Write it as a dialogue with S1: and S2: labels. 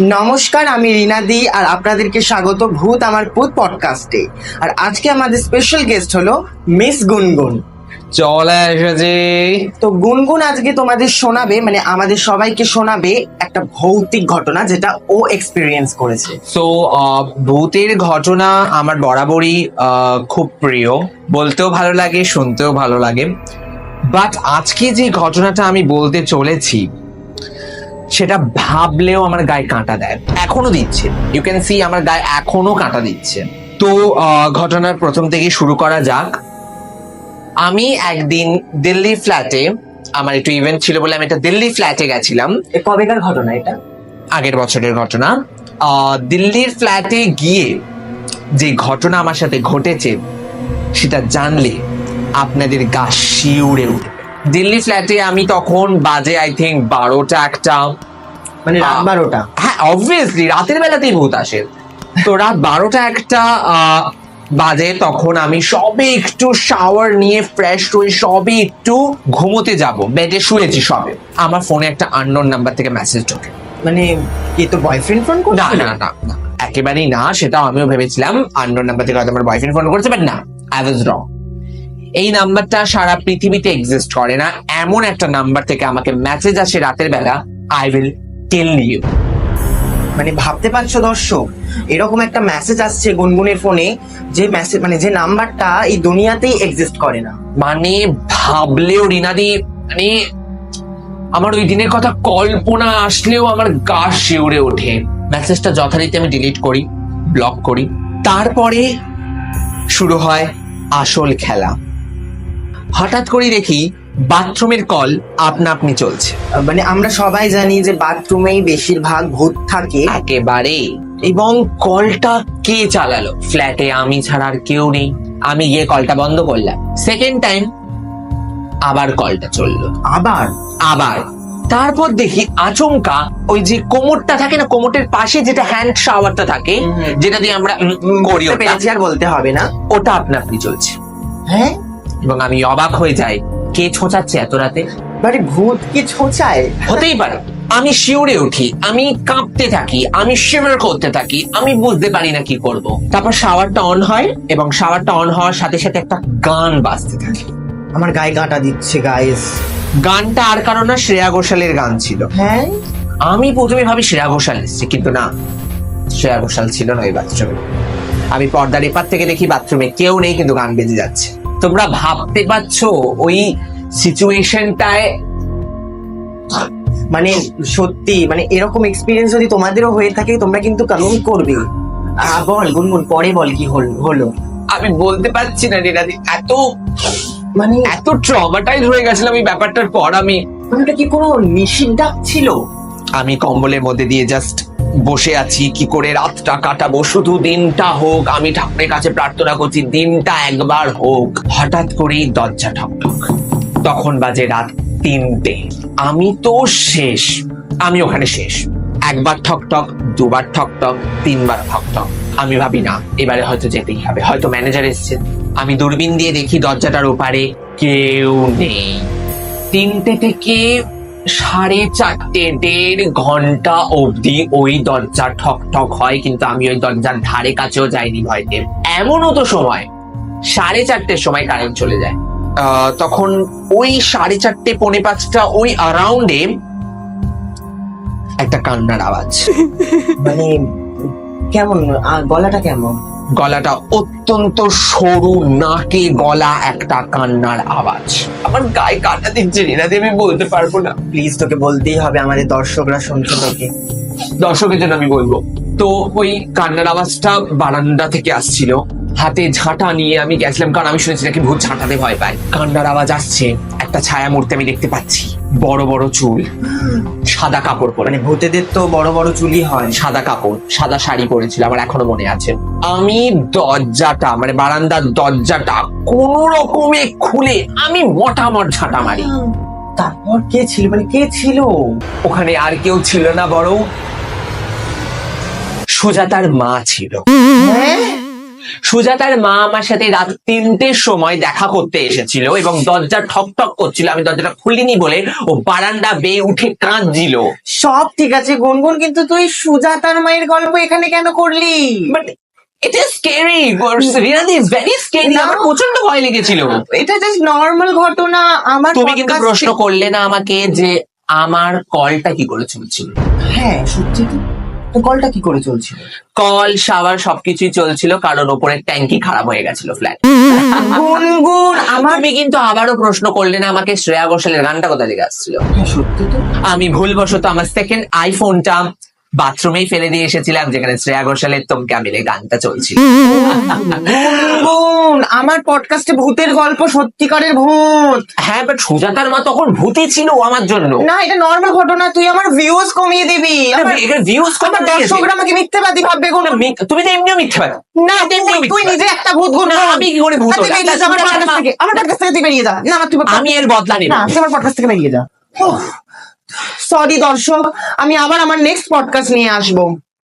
S1: নমস্কার আমি রিনাদি আর আপনাদেরকে স্বাগত ভূত আমার ভূত পডকাস্টে আর আজকে আমাদের স্পেশাল গেস্ট হলো মিস গুনগুন।
S2: চলে এসেছি।
S1: তো গুনগুন আজকে তোমাদের শোনাবে মানে আমাদের সবাইকে শোনাবে একটা ভৌতিক ঘটনা যেটা ও এক্সপিরিয়েন্স করেছে।
S2: সো ভূতের ঘটনা আমার বরাবরই খুব প্রিয়। বলতেও ভালো লাগে শুনতেও ভালো লাগে। বাট আজকে যে ঘটনাটা আমি বলতে চলেছি সেটা ভাবলেও আমার গায়ে কাঁটা দেয়। এখনও দিচ্ছে। ইউ ক্যান সি আমার গায়ে এখনও কাঁটা দিচ্ছে। তো ঘটনার প্রথম থেকে শুরু করা যাক। আমি একদিন দিল্লি ফ্ল্যাটে আমার একটু ইভেন্ট ছিল বলে আমি একটা দিল্লি ফ্ল্যাটে গেছিলাম।
S1: এ কবেকার ঘটনা এটা?
S2: আগের বছরের ঘটনা। দিল্লির ফ্ল্যাটে গিয়ে যে ঘটনা আমার সাথে ঘটেছে সেটা জানলে আপনাদের গা শিউড়ে উঠবে। দিল্লি ফ্ল্যাটে আমি তখন বাজে আই থিঙ্ক বারোটা একটা
S1: মানে রাত বারোটা।
S2: হ্যাঁ অবভিয়াসলি রাতের বেলাতেই ভূত আসে। তো রাত বারোটা একটা বাজে তখন আমি সবে একটু শাওয়ার নিয়ে ফ্রেশ হয়ে সবে একটু ঘুমোতে যাব। বেডে শুয়েছি সবে। আমার ফোনে একটা আননোন নাম্বার থেকে মেসেজ ঢোকে।
S1: মানে কি তো বয়ফ্রেন্ড ফোন
S2: না না না না। একেবারেই না সেটা আমিও ভেবেছিলাম আননোন নাম্বার থেকে হয়তো আমার বয়ফ্রেন্ড ফোন করেছে বাট না আই ওয়াজ রং এই নাম্বারটা সারা পৃথিবীতে এক্সিস্ট করে না। এমন একটা নাম্বার থেকে আমাকে মেসেজ আসে রাতের বেলা আই উইল টেল ইউ
S1: মানে ভাবতে পারছ দর্শক, এরকম একটা মেসেজ আসছে গুনগুনের ফোনে যে মেসেজ মানে যে নাম্বারটা এই দুনিয়াতেই এক্সিস্ট করে না।
S2: মানে ভাবলেও রিনাদি মানে আমার ওই দিনের কথা কল্পনা আসলেও আমার গা শিউরে ওঠে। মেসেজটা যথারীতি আমি ডিলিট করি ব্লক করি। তারপরে শুরু হয় আসল খেলা। হঠাৎ করে দেখি বাথরুমের কল আপনা আপনি চলছে।
S1: মানে আমরা সবাই জানি যে বাথরুমেই বেশিরভাগ ভূত থাকে।
S2: একেবারে। এবং কলটা কে চালালো? ফ্ল্যাটে আমি ছাড়া আর কেউ নেই। আমি গিয়ে কলটা বন্ধ করলাম। সেকেন্ড টাইম আবার কলটা চলল।
S1: আবার?
S2: আবার। তারপর দেখি আচমকা ওই যে কোমরটা থাকে না কোমরের পাশে যেটা হ্যান্ড শাওয়ারটা থাকে। যেটা দিয়ে আমরা করি ওটা,
S1: আর বলতে হবে না।
S2: ওটা আপনা আপনি চলছে।
S1: হ্যাঁ?
S2: এবং আমি অবাক হয়ে যাই কে ছোঁচাচ্ছে এত রাতে?
S1: মানে ভূত কি ছোঁচায়?
S2: হতেই পারে। আমি শিউরে উঠি আমি কাঁপতে থাকি আমি শিভার করতে থাকি আমি বুঝতে পারি না কি করব। তারপর শাওয়ারটা অন হয় এবং শাওয়ারটা অন হওয়ার সাথে সাথে একটা গান বাজতে থাকে।
S1: আমার গায়ে কাঁটা দিচ্ছে গাইস
S2: গানটা আর কারণ না শ্রেয়া ঘোষালের গান ছিল।
S1: হ্যাঁ?
S2: আমি প্রথমে ভাবি শ্রেয়া ঘোষাল এসছে কিন্তু না শ্রেয়া ঘোষাল ছিল না ওই বাথরুমে। আমি পর্দার এপার থেকে দেখি বাথরুমে কেউ নেই কিন্তু গান বেজে যাচ্ছে। তোমরা ভাবতে পারছ ওই সিচুয়েশনটায়
S1: মানে সত্যি মানে এরকম এক্সপিরিয়েন্স যদি তোমাদেরও হয়ে থাকে তোমরা কিন্তু কমেন্ট করবে। বল গুনগুন পরে বল কি হল- হলো।
S2: আমি বলতে পারছি না রিনাদি এত
S1: মানে
S2: এত ট্রমাটাইজ হয়ে গেছিলাম এই ব্যাপারটার পর আমি।
S1: মানে ওটা কি কোনো নিষিদ্ধ ছিল?
S2: আমি কম্বলের মধ্যে দিয়ে জাস্ট বসে আছি, কি করে রাতটা কাটাবো? শুধু দিনটা হোক, আমি ঠাকুরের কাছে প্রার্থনা করছি, দিনটা একবার হোক। হঠাৎ করেই দরজা ঠকঠক। তখন বাজে রাত তিনটে। আমি তো শেষ। আমি ওখানে শেষ। একবার ঠকঠক, দুবার ঠকঠক, তিনবার ঠকঠক। আমি ভাবি, না, এবারে হয়তো যেতেই হবে। হয়তো ম্যানেজার এসছে। আমি দূরবীন দিয়ে দেখি দরজাটার ওপারে কেউ নেই। তিনটে থেকে সাড়ে চারটে দেড় ঘণ্টা অবধি ওই দরজা ঠক ঠক হয় কিন্তু আমি ওই দরজার ধারে কাছেও যাইনি ভয়তে। এমনও তো সময় সাড়ে চারটের সময় কারেন্ট চলে যায়। আহ, তখন ওই সাড়ে চারটে পৌনে পাঁচটা ওই আরাউন্ডে একটা কান্নার আওয়াজ।
S1: মানে কেমন? গলাটা কেমন?
S2: গলাটা অত্যন্ত সরু নাকে গলা একটা কান্নার আওয়াজ। আমার গায়ে কাটা দিচ্ছে রিনা দেবী বলতে পারব না।
S1: প্লিজ তোকে বলতেই হবে আমাদের দর্শকরা শুনছে তোকে।
S2: দর্শকের জন্য আমি বলব তো ওই কান্নার আওয়াজটা বারান্দা থেকে আসছিল। হাতে ঝাঁটা নিয়ে আমি গেছিলাম কারণ আমি শুনেছি নাকি ভূত ঝাঁটাতে ভয় পায়। কান্নার আওয়াজ আসছে একটা ছায়া মূর্তি আমি দেখতে পাচ্ছি। বড় বড় চুল সাদা কাপড় পরে।
S1: মানে ভূতেদের তো বড় বড় চুলই হয়।
S2: সাদা কাপড় সাদা শাড়ি পরেছিল আমার এখনও মনে আছে। আমি দরজাটা মানে বারান্দার দরজাটা কোন রকমে খুলে আমি মোটামট ঝাঁটা মারি।
S1: তারপর কে ছিল? মানে কে ছিল?
S2: ওখানে আর কেউ ছিল না বড় সোজা তার মা ছিল।
S1: হ্যাঁ?
S2: সুজাতার মা আমার সাথে রাত তিনটের সময় দেখা করতে এসেছিল এবং দরজা ঠক ঠক করছিল। আমি দরজাটা খুলিনি বলে ও বারান্দা বেয়ে উঠে কাঁদছিল।
S1: সব ঠিক আছে গুনগুন কিন্তু তুই সুজাতার মায়ের গল্প এখানে কেন করলি?
S2: But it is scary really very scary আমার প্রচণ্ড ভয় লেগেছিল।
S1: এটা জাস্ট নর্মাল ঘটনা আমার
S2: তুমি কিন্তু প্রশ্ন করলে না আমাকে যে আমার কলটা কি করে চলছিল
S1: হ্যাঁ সত্যি তো। তো কলটা কি করে চলছিল?
S2: কল শাওয়ার সবকিছুই চলছিল কারণ ওপরের ট্যাঙ্কি খারাপ হয়ে গেছিল ফ্ল্যাট
S1: গুনগুন আমার
S2: তুমি কিন্তু আবারও প্রশ্ন করলে না আমাকে শ্রেয়া ঘোষালের গানটা কোথা থেকে আসছিল?
S1: হ্যাঁ, সত্যি তো।
S2: আমি ভুলবশত আমার সেকেন্ড আইফোনটা বাথরুমেই ফেলে দিয়ে এসেছিলাম যেখানে শ্রেয়া ঘোষালের তোমকে আমি গানটা চলছিল।
S1: গুনগুন আমার পডকাস্টে ভূতের গল্প সত্যিকারের ভূত।
S2: হ্যাঁ বাট সুজাতার মা তখন ভূতি ছিল আমার জন্য।
S1: না এটা নর্মাল ঘটনা তুই আমার ভিউজ কমিয়ে দিবি।
S2: ভিউজ
S1: আমার দর্শকরা আমাকে মিথ্যেবাদী ভাববে গুন
S2: তুমি তো এমনিও মিথ্যে পারো
S1: না তুই তুই নিজে একটা ভূত
S2: না, আমি কি করে ভূত
S1: যা আমার পডকাস্ট থেকে আমার পডকাস্ট থেকে তুই বেরিয়ে যা। না আমার তুই
S2: আমি এর বদলা নেব।
S1: না আমার পডকাস্ট থেকে বেরিয়ে যা। সরি দর্শক আমি আবার আমার নেক্সট পডকাস্ট নিয়ে আসব।